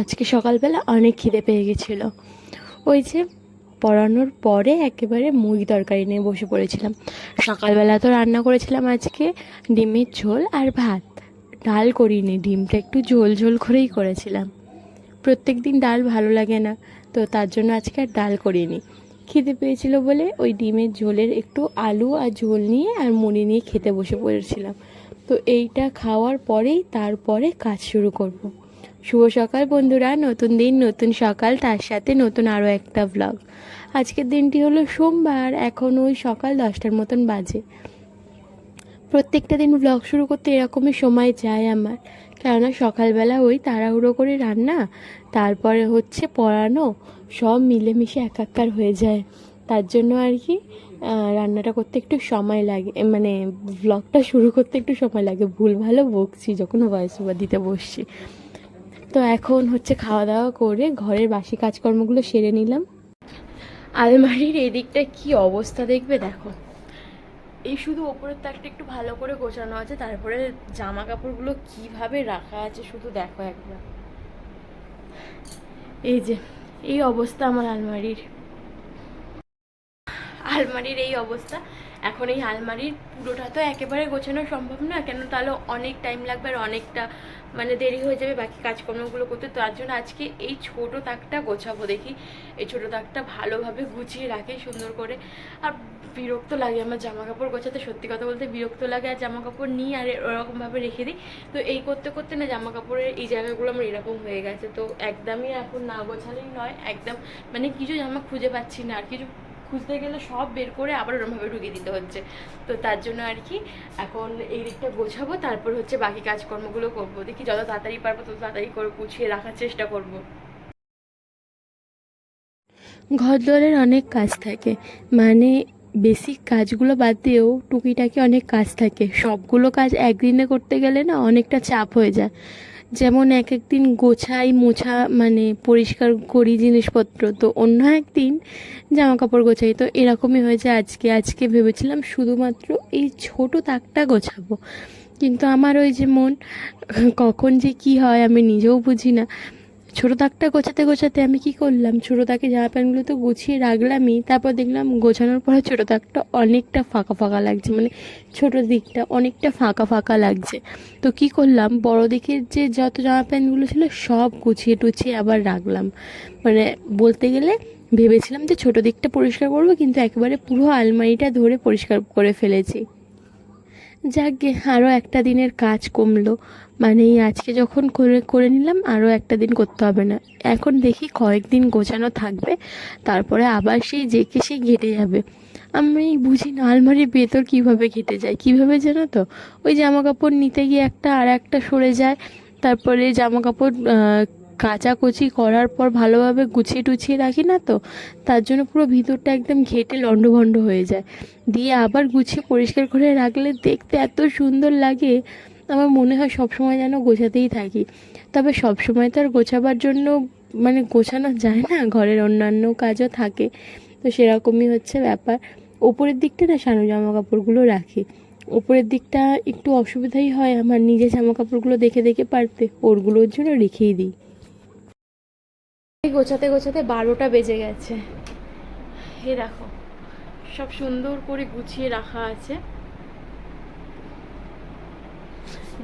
আজকে সকালবেলা অনেক খিদে পেয়ে গেছিল। ওই যে পড়ানোর পরে একেবারে মুড়ি তরকারি নিয়ে বসে পড়েছিলাম। সকালবেলা তো রান্না করেছিলাম আজকে ডিমের ঝোল আর ভাত। ডাল করিনি, ডিমটা একটু ঝোল ঝোল করেই করেছিলাম। প্রত্যেক দিন ডাল ভালো লাগে না, তো তার জন্য আজকে আর ডাল করিনি। খিদে পেয়েছিল বলে ওই ডিমের ঝোলের একটু আলু আর ঝোল নিয়ে আর মুড়ি নিয়ে খেতে বসে পড়েছিলাম। তো এইটা খাওয়ার পরেই তারপরে কাজ শুরু করব। শুভ সকাল বন্ধুরা, নতুন দিন, নতুন সকাল, তার সাথে নতুন আরও একটা ব্লগ আজকের দিনটি হলো সোমবার, এখন ওই সকাল দশটার মতন বাজে। প্রত্যেকটা দিন ব্লগ শুরু করতে এরকমই সময় যায় আমার। কেননা সকালবেলা ওই তাড়াহুড়ো করে রান্না, তারপরে হচ্ছে পড়ানো, সব মিলেমিশে একাকার হয়ে যায়। তার জন্য আর কি রান্নাটা করতে একটু সময় লাগে মানে ব্লগটা শুরু করতে একটু সময় লাগে। ভুল ভালো বকছি যখন ভয়েস ওভার দিতে বসছি। তো এখন হচ্ছে খাওয়া দাওয়া করে ঘরের বাসি কাজকর্মগুলো সেরে নিলাম। আলমারির এদিকটা কি অবস্থা দেখবে দেখো। এই শুধু ওপরের তাকটা একটু ভালো করে গোছানো আছে, তারপরে জামা কাপড়গুলো কীভাবে রাখা আছে শুধু দেখো একবার। এই যে, এই অবস্থা আমার আলমারির। আলমারির এই অবস্থা। এখন এই আলমারির পুরোটা তো একেবারে গোছানো সম্ভব না, কেন তাহলে অনেক টাইম লাগবে আর অনেকটা মানে দেরি হয়ে যাবে বাকি কাজকর্মগুলো করতে। তার জন্য আজকে এই ছোট তাকটা গোছাবো দেখি। এই ছোট তাকটা ভালোভাবে গুছিয়ে রাখি সুন্দর করে। আর বিরক্ত লাগে আমার জামা কাপড় গোছাতে, সত্যি কথা বলতে বিরক্ত লাগে আর জামা কাপড় নিই আর ওরকমভাবে রেখে দিই। তো এই করতে করতে না জামা কাপড়ের এই জায়গাগুলো আমার এরকম হয়ে গেছে। তো একদমই এখন না গোছালেই নয়, একদম মানে কিছু জামা খুঁজে পাচ্ছি না আর কিছু খুঁজতে গেলে সব বের করে আবার ওরমভাবে ঢুকিয়ে দিতে হচ্ছে। তো তার জন্য আর কি এখন এই দিকটা গোছাবো, তারপর হচ্ছে বাকি কাজকর্মগুলো করব। দেখি যত তাড়াতাড়ি পারব তত তাড়াতাড়ি করে গুছিয়ে রাখার চেষ্টা করব। ঘর দুয়ারের অনেক কাজ থাকে। মানে বেসিক কাজগুলো বাদ দিয়েও টুকিটাকি অনেক কাজ থাকে। সবগুলো কাজ একদিনে করতে গেলে না অনেকটা চাপ হয়ে যায়। যেমন এক একদিন গোছাই, মোছা মানে পরিষ্কার করি জিনিসপত্র। তো অন্য একদিন জামা কাপড় গোছাই। তো এরকমই হয়েছে আজকে। আজকে ভেবেছিলাম শুধুমাত্র এই ছোট তাকটা গোছাবো। কিন্তু আমার ওই যে মন, কখন যে কি হয় আমি নিজেও বুঝি না। ছোটো তাকটা গোছাতে গোছাতে আমি কি করলাম? ছোটো তাকে জামা প্যান্টগুলো তো গুছিয়ে রাখলামই। তারপর দেখলাম গোছানোর পরে ছোটো তাকটা অনেকটা ফাঁকা ফাঁকা লাগছে মানে ছোটো দিকটা অনেকটা ফাঁকা ফাঁকা লাগছে। তো কি করলাম? বড় দিকের যে যত জামা প্যান্টগুলো ছিল সব গুছিয়ে টুছিয়ে আবার রাখলাম। মানে বলতে গেলে ভেবেছিলাম যে ছোটো দিকটা পরিষ্কার করব, কিন্তু একেবারে পুরো আলমারিটা ধরে পরিষ্কার করে ফেলেছি। যাকগে আরও একটা দিনের কাজ কমলো। মানে আজকে যখন করে করে নিলাম, আরও একটা দিন করতে হবে না। এখন দেখি কয়েকদিন গোছানো থাকবে, তারপরে আবার সেই জেকে সেই ঘেটে যাবে। আমি বুঝি না, আলমারির ভেতর কীভাবে ঘেটে যায়, কীভাবে জানো তো? ওই জামা কাপড় নিতে গিয়ে একটা আর একটা সরে যায়। তারপরে জামা কাপড় কাচাকুচি করার পর ভালোভাবে গুছিয়ে টুছিয়ে রাখি না তো? তার জন্য পুরো ভিতরটা একদম ঘেটে লণ্ডভণ্ড হয়ে যায়। দিয়ে আবার গুছিয়ে পরিষ্কার করে রাখলে দেখতে এত সুন্দর লাগে। আমার মনে হয় সবসময় যেন গোছাতেই থাকি। তবে সবসময় তো আর গোছাবার জন্য মানে গোছানো যায় না, ঘরের অন্যান্য কাজও থাকে। তো সেরকমই হচ্ছে ব্যাপার। ওপরের দিকটা না সানো জামা কাপড়গুলো রাখি। ওপরের দিকটা একটু অসুবিধাই হয় আমার নিজের জামা কাপড়গুলো দেখে দেখে পারতে, ওরগুলোর জন্য রেখেই দিই। গোছাতে গোছাতে বারোটা বেজে গেছে। এ দেখো, সব সুন্দর করে গুছিয়ে রাখা আছে।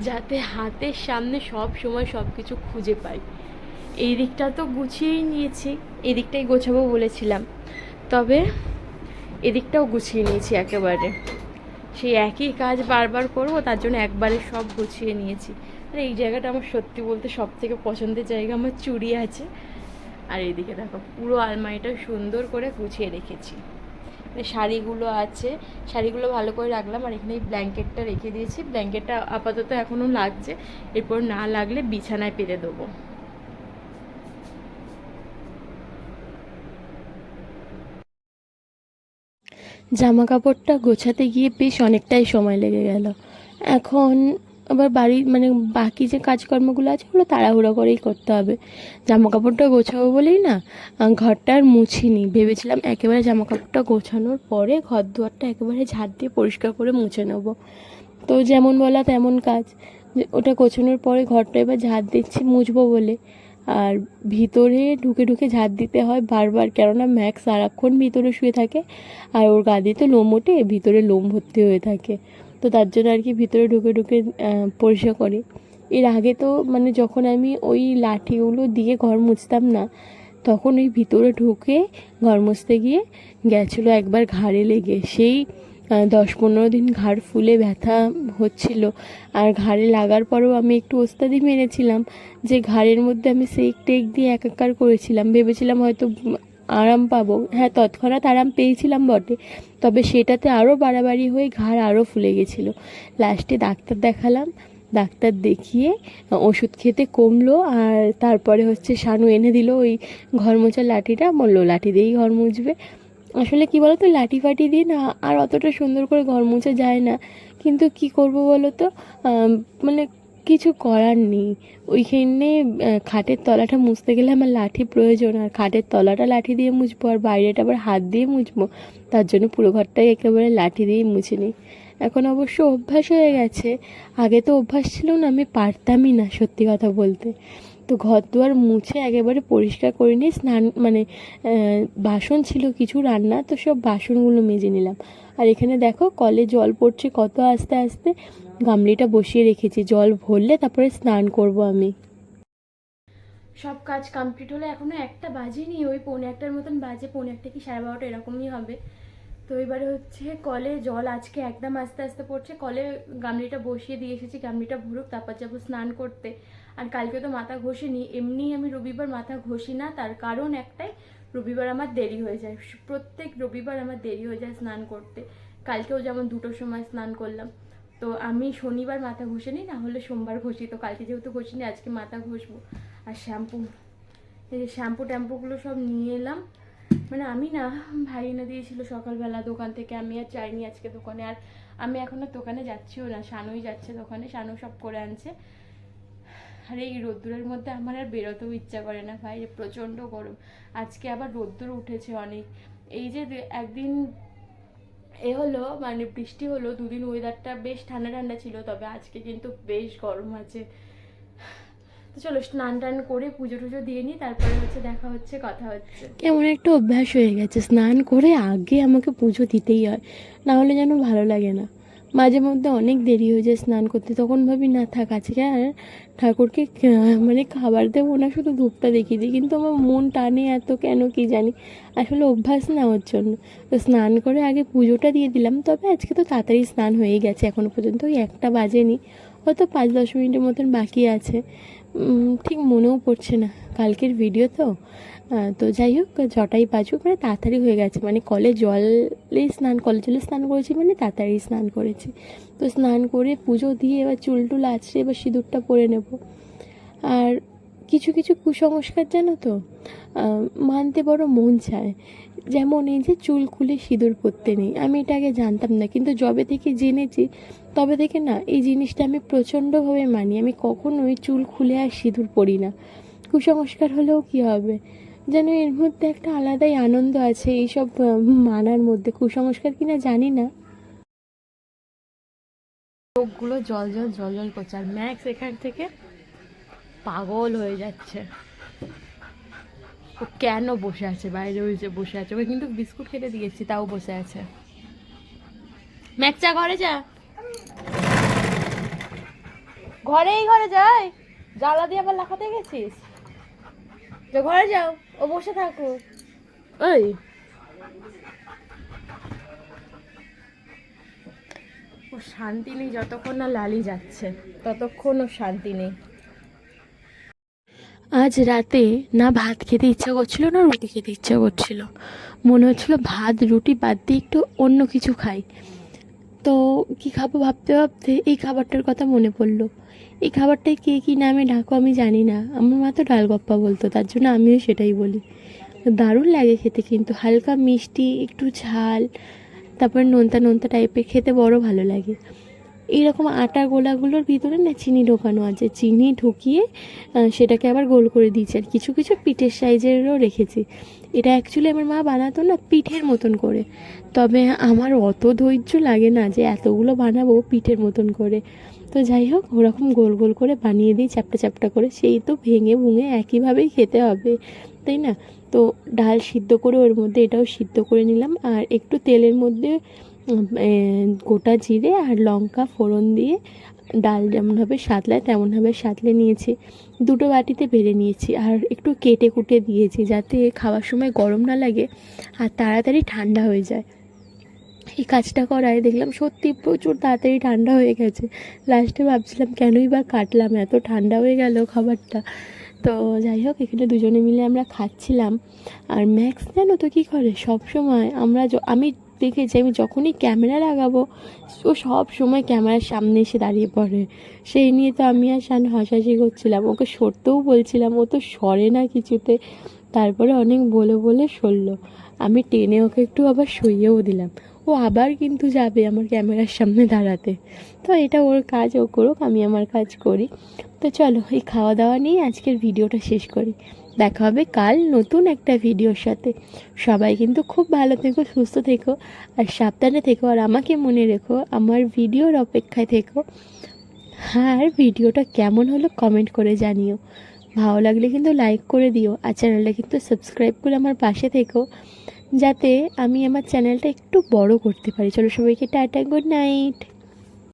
যাতে হাতের সামনে সব সময় সব কিছু খুঁজে পাই। এই দিকটা তো গুছিয়েই নিয়েছি, এই দিকটাই গোছাবো বলেছিলাম। তবে এদিকটাও গুছিয়ে নিয়েছি একেবারে। সেই একই কাজ বারবার করব, তার জন্য একবারে সব গুছিয়ে নিয়েছি। আর এই জায়গাটা আমার সত্যি বলতে সব থেকে পছন্দের জায়গা, আমার চুড়ি আছে। আর এইদিকে দেখো, পুরো আলমারিটা সুন্দর করে গুছিয়ে রেখেছি। শাড়িগুলো আছে। শাড়িগুলো ভালো করে রাখলাম আর এখানে এই ব্ল্যাঙ্কেটটা রেখে দিয়েছি। ব্ল্যাঙ্কেটটা আপাতত এখনও লাগছে। এরপর না লাগলে বিছানায় পেতে দেবো। জামা কাপড়টা গোছাতে গিয়ে বেশ অনেকটাই সময় লেগে গেল। এখন আবার বাড়ির মানে বাকি যে কাজকর্মগুলো আছে, ওগুলো তাড়াহুড়ো করেই করতে হবে। জামা কাপড়টা গোছাবো বলেই না ঘরটা আর মুছিনি। ভেবেছিলাম একেবারে জামা কাপড়টা গোছানোর পরে ঘর দুয়ারটা একেবারে ঝাড় দিয়ে পরিষ্কার করে মুছে নেব। তো যেমন বলা তেমন কাজ। ওটা গোছানোর পরে ঘরটা এবার ঝাড় দিচ্ছি, মুছবো বলে। আর ভিতরে ঢুকে ঢুকে ঝাঁট দিতে হয় বারবার, কেননা ম্যাক্স সারাক্ষণ ভিতরে শুয়ে থাকে, আর ওর গা দিয়ে তো লোম ওঠে, ভিতরে লোম ভর্তি হয়ে থাকে। তো তার জন্য আর কি ভিতরে ঢুকে ঢুকে পরিষ্কার করি। এর আগে তো মানে যখন আমি ওই লাঠিগুলো দিয়ে ঘর মুছতাম না, তখন ওই ভিতরে ঢুকে ঘর মুছতে গিয়ে গেছিল একবার ঘাড়ে লেগে। সেই দশ পনেরো দিন ঘাড় ফুলে ব্যথা হচ্ছিল। আর ঘাড়ে লাগার পরেও আমি একটু ওস্তাদি মেরেছিলাম যে ঘাড়ের মধ্যে আমি সেক টেক দিয়ে একাকার করেছিলাম। ভেবেছিলাম হয়তো আরাম পাবো। হ্যাঁ তৎক্ষণাৎ আরাম পেয়েছিলাম বটে। তবে সেটাতে আরও বাড়াবাড়ি হয়ে ঘাড় আরও ফুলে গেছিল। লাস্টে ডাক্তার দেখালাম। ডাক্তার দেখিয়ে ওষুধ খেতে কমলো আর তারপরে হচ্ছে শানু এনে দিল ওই ঘর মোছার লাঠিটা। বলল, লাঠি দিয়েই ঘর মুছবে। আসলে কি বলো তো লাঠি ফাটি দিয়ে না আর অতটা সুন্দর করে ঘর মুছা যায় না। কিন্তু কি করব বলো তো মানে কিছু করার নেই। ওইখানে খাটের তলাটা মুছতে গেলে আমার লাঠি প্রয়োজন, আর খাটের তলাটা লাঠি দিয়ে মুছবো, আর বাইরেটা আবার হাত দিয়ে মুছবো, তার জন্য পুরো ঘরটাই একেবারে লাঠি দিয়েই মুছে নিই। এখন অবশ্য অভ্যাস হয়ে গেছে। আগে তো অভ্যাস ছিল না, আমি পারতামই না, সত্যি কথা বলতে। তো ঘর দুয়ার মুছে একেবারে পরিষ্কার করে নিয়ে স্নান মানে বাসন ছিল কিছু রান্না, তো সব বাসনগুলো মেজে নিলাম। আর এখানে দেখো কলে জল পড়ছে কত আস্তে আস্তে। গামলিটা বসিয়ে রেখেছি, জল ভরলে তারপরে স্নান করব আমি। সব কাজ কমপ্লিট হলে এখনও একটা বাজেনি, ওই পৌনে একটার মতন বাজে, পৌনে একটা কি সাড়ে বারোটা এরকমই হবে। তো এবারে হচ্ছে কলে জল আজকে একদম আস্তে আস্তে পড়ছে, কলে গামলিটা বসিয়ে দিয়ে এসেছি, গামলিটা ভরুক, তারপর যাব স্নান করতে। আর কালকে তো মাথা ঘষিনি এমনি আমি রবিবার মাথা ঘষি না, তার কারণ একটাই, রবিবার আমার দেরি হয়ে যায়, প্রত্যেক রবিবার আমার দেরি হয়ে যায় স্নান করতে, কালকেও যেমন দুটোর সময় স্নান করলাম, তো আমি শনিবার মাথা ঘষে নিই না হলে সোমবার ঘষি, তো কালকে যেহেতু ঘষিনি, আজকে মাথা ঘষবো, আর শ্যাম্পু, এই যে শ্যাম্পু ট্যাম্পুগুলো সব নিয়ে এলাম মানে আমি না, ভাই এনে দিয়েছিল সকালবেলা দোকান থেকে, আমি আর চাইনি আজকে দোকানে, আর আমি এখন আর দোকানে যাচ্ছিও না, শানুই যাচ্ছে দোকানে, শানু সব করে আনছে আর এই রোদ্দুরের মধ্যে আমার আর বেরোতেও ইচ্ছা করে না ভাই প্রচণ্ড গরম। আজকে আবার রোদ্দুর উঠেছে অনেক। এই যে একদিন এ হলো মানে বৃষ্টি হলো, দুদিন ওয়েদারটা বেশ ঠান্ডা ঠান্ডা ছিল, তবে আজকে কিন্তু বেশ গরম আছে। তো চলো স্নান টান করে পুজো টুজো দিয়ে নিই, তারপরে হচ্ছে দেখা হচ্ছে, কথা হচ্ছে। কেমন একটা অভ্যাস হয়ে গেছে, স্নান করে আগে আমাকে পুজো দিতেই হয়, না হলে যেন ভালো লাগে না। মাঝে মধ্যে অনেক দেরি হয়ে যায় স্নান করতে, তখন ভাবি, না, থাক, আজকে আর ঠাকুরকে মানে খাবার দেবো না, শুধু ধূপটা দেখিয়ে দিই। কিন্তু আমার মন টানে এত কেন কি জানি, আসলে অভ্যাস না ওর জন্য। তো স্নান করে আগে পুজোটা দিয়ে দিলাম, তবে আজকে তো তাড়াতাড়ি স্নান হয়ে গেছে এখনও পর্যন্ত ওই একটা বাজেনি, হয়তো পাঁচ দশ মিনিটের মতন বাকি আছে। ঠিক মনেও পড়ছে না, কালকের ভিডিও তো। তো যাই হোক, ছটাই বাজুক মানে তাড়াতাড়ি হয়ে গেছে। মানে কলে জলে স্নান, কলে জলে স্নান করেছি মানে তাড়াতাড়ি স্নান করেছি। তো স্নান করে পুজো দিয়ে এবার চুল টুল আছড়ে এবার সিঁদুরটা পরে নেব। আর কিছু কিছু কুসংস্কার জানো তো? মানতে বড় মন চায়। যেমন এই যে চুল খুলে সিঁদুর পরতে নেই। আমি এটা আগে জানতাম না, কিন্তু যবে থেকে জেনেছি, তবে থেকে না, এই জিনিসটা আমি প্রচণ্ডভাবে মানি। আমি কখনোই চুল খুলে আর সিঁদুর পরি না। কুসংস্কার হলেও কি হবে? যেন এর মধ্যে একটা আলাদাই আনন্দ আছে, এইসব মানার মধ্যে। কুসংস্কার কিনা জানি না। চোখগুলো জল জল জল জল করছে, আর ম্যাক্স এখান থেকে পাগল হয়ে যাচ্ছে। ও কেন বসে আছে? বাইরে ওই যে বসে আছে। ওকে কিন্তু বিস্কুট খেতে দিয়েছি তাও বসে আছে। ম্যাক্স, যা ঘরে যা। ঘরেই ঘরে যাই। জ্বালা দিয়ে আবার লাফাতে গেছিস? ঘরে যাও। ও বসে থাকো। ওই ও শান্তি নেই যতক্ষণ না লালি যাচ্ছে। ততক্ষণ ও শান্তি নেই। আজ রাতে না ভাত খেতে ইচ্ছা করছিল না রুটি খেতে ইচ্ছা করছিল। মনে হচ্ছিল ভাত রুটি বাদ দিয়ে একটু অন্য কিছু খাই। তো কি খাব ভাবতে ভাবতে এই খাবারটার কথা মনে পড়ল। এই খাবারটায় কে কী নামে ডাকো আমি জানি না। আমার মা তো ডালগপ্পা বলতো, তার জন্য আমিও সেটাই বলি। দারুণ লাগে খেতে কিন্তু, হালকা মিষ্টি, একটু ঝাল, তারপর নোনতা নোনতা টাইপের খেতে বড় ভালো লাগে। এইরকম আটা গোলাগুলোর ভিতরে না চিনি ঢোকানো আছে, চিনি ঢুকিয়ে সেটাকে আবার গোল করে দিয়েছে। আর কিছু কিছু পিঠের সাইজেরও রেখেছি। এটা অ্যাকচুয়ালি আমার মা বানাতো না পিঠের মতন করে। তবে আমার অত ধৈর্য লাগে না যে এতগুলো বানাবো পিঠের মতন করে। তো যাই হোক, ওরকম গোল গোল করে বানিয়ে দিই চ্যাপটা চ্যাপটা করে সেই তো ভেঙে ভুঙে একইভাবেই খেতে হবে, তাই না? তো ডাল সিদ্ধ করে ওর মধ্যে এটাও সিদ্ধ করে নিলাম আর একটু তেলের মধ্যে গোটা জিরে আর লঙ্কা ফোড়ন দিয়ে ডাল যেমনভাবে সাতলায় তেমনভাবে সাতলে নিয়েছি, দুটো বাটিতে বেড়ে নিয়েছি আর একটু কেটে কুটে দিয়েছি যাতে খাওয়ার সময় গরম না লাগে আর তাড়াতাড়ি ঠান্ডা হয়ে যায়। এই কাজটা করায় দেখলাম সত্যি প্রচুর তাড়াতাড়ি ঠান্ডা হয়ে গেছে। লাস্টে ভাবছিলাম কেনই বা কাটলাম, এত ঠান্ডা হয়ে গেল খাবারটা। তো যাই হোক, এখানে দুজনে মিলে আমরা খাচ্ছিলাম। আর ম্যাক্স জানো তো কী করে? সব সময় আমরা আমি দেখেছি আমি যখনই ক্যামেরা লাগাবো, ও সব সময় ক্যামেরার সামনে এসে দাঁড়িয়ে পড়ে। সেই নিয়ে তো আমি আর শান হাসাহাসি করছিলাম। ওকে সরতেও বলছিলাম, ও তো সরে না কিছুতে। তারপরে অনেক বলে বলে সরলো। আমি টেনে ওকে একটু আবার সইয়েও দিলাম। ও আবার কিন্তু যাবে আমার ক্যামেরার সামনে দাঁড়াতে। তো এটা ওর কাজ, ও করুক, আমি আমার কাজ করি। তো চলো, এই খাওয়া দাওয়া নিয়ে আজকের ভিডিওটা শেষ করি। দেখা হবে কাল নতুন একটা ভিডিওর সাথে। সবাই কিন্তু খুব ভালো থেকো, সুস্থ থেকো, আর সাবধানে থেকো, আর আমাকে মনে রেখো, আমার ভিডিওর অপেক্ষায় থেকো। আর ভিডিওটা কেমন হলো কমেন্ট করে জানিও। ভালো লাগলে কিন্তু লাইক করে দিও আর চ্যানেলটা কিন্তু সাবস্ক্রাইব করে আমার পাশে থেকো, যাতে আমি আমার চ্যানেলটা একটু বড় করতে পারি। চলো সবাইকে টাটা গুড নাইট